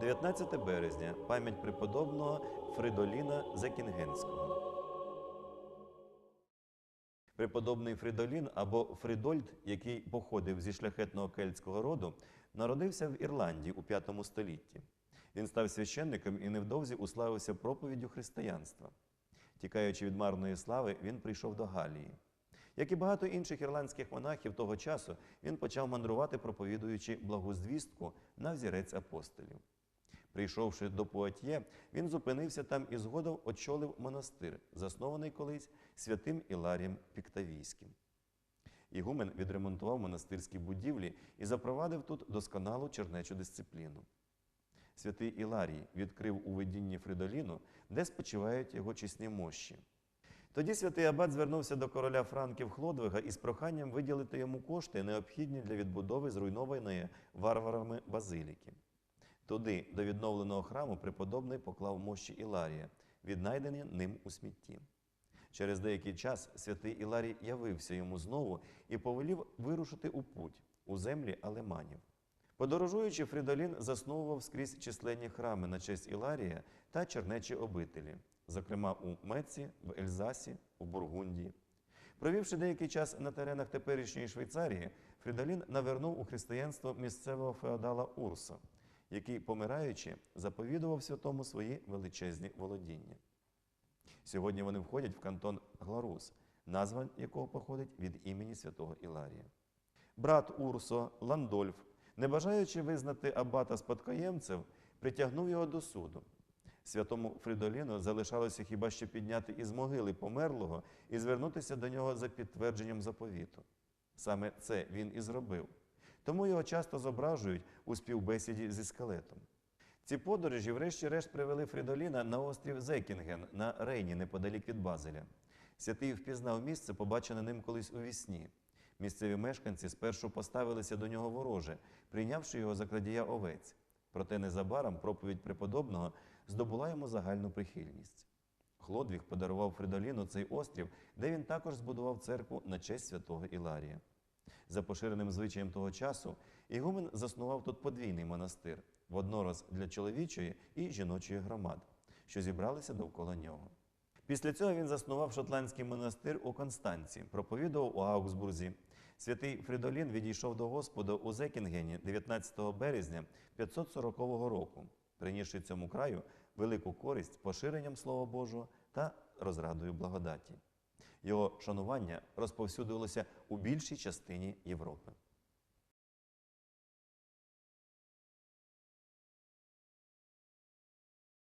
19 березня пам'ять преподобного Фридоліна Закінгенського. Преподобний Фридолін або Фридольд, який походив зі шляхетного кельтського роду, народився в Ірландії у V столітті. Він став священником і невдовзі уславився проповіддю християнства. Тікаючи від марної слави, він прийшов до Галії. Як і багато інших ірландських монахів того часу, він почав мандрувати, проповідуючи благу звістку на взірець апостолів. Прийшовши до Пуатьє, він зупинився там і згодом очолив монастир, заснований колись святим Іларієм Піктавійським. Ігумен відремонтував монастирські будівлі і запровадив тут досконалу чернечу дисципліну. Святий Іларій відкрив у видінні Фридоліну, де спочивають його чесні мощі. Тоді святий Абат звернувся до короля Франків Хлодвига із проханням виділити йому кошти, необхідні для відбудови зруйнованої варварами базиліки. Туди, до відновленого храму, преподобний поклав мощі Іларія, віднайдені ним у смітті. Через деякий час святий Іларій явився йому знову і повелів вирушити у путь у землі алеманів. Подорожуючи, Фридолін засновував скрізь численні храми на честь Іларія та чернечі обителі, зокрема у Меці, в Ельзасі, у Бургундії. Провівши деякий час на теренах теперішньої Швейцарії, Фридолін навернув у християнство місцевого феодала Урса, який, помираючи, заповідував святому свої величезні володіння. Сьогодні вони входять в кантон Гларус, назва якого походить від імені святого Іларія. Брат Урсо Ландольф, не бажаючи визнати абата спадкоємцев, притягнув його до суду. Святому Фридоліну залишалося хіба що підняти із могили померлого і звернутися до нього за підтвердженням заповіту. Саме це він і зробив. Тому його часто зображують у співбесіді зі скелетом. Ці подорожі, врешті-решт, привели Фридоліна на острів Зекінген на Рейні, неподалік від Базеля. Святий впізнав місце, побачене ним колись у вісні. Місцеві мешканці спершу поставилися до нього вороже, прийнявши його за крадія овець. Проте незабаром проповідь преподобного здобула йому загальну прихильність. Хлодвіг подарував Фридоліну цей острів, де він також збудував церкву на честь святого Іларія. За поширеним звичаєм того часу, Ігумен заснував тут подвійний монастир воднораз для чоловічої і жіночої громад, що зібралися довкола нього. Після цього він заснував шотландський монастир у Констанці, проповідував у Аугсбурзі. Святий Фридолін відійшов до Господа у Зекінгені 19 березня 540 року, принісши цьому краю велику користь поширенням Слова Божого та розрадою благодаті. Його шанування розповсюдилося у більшій частині Європи.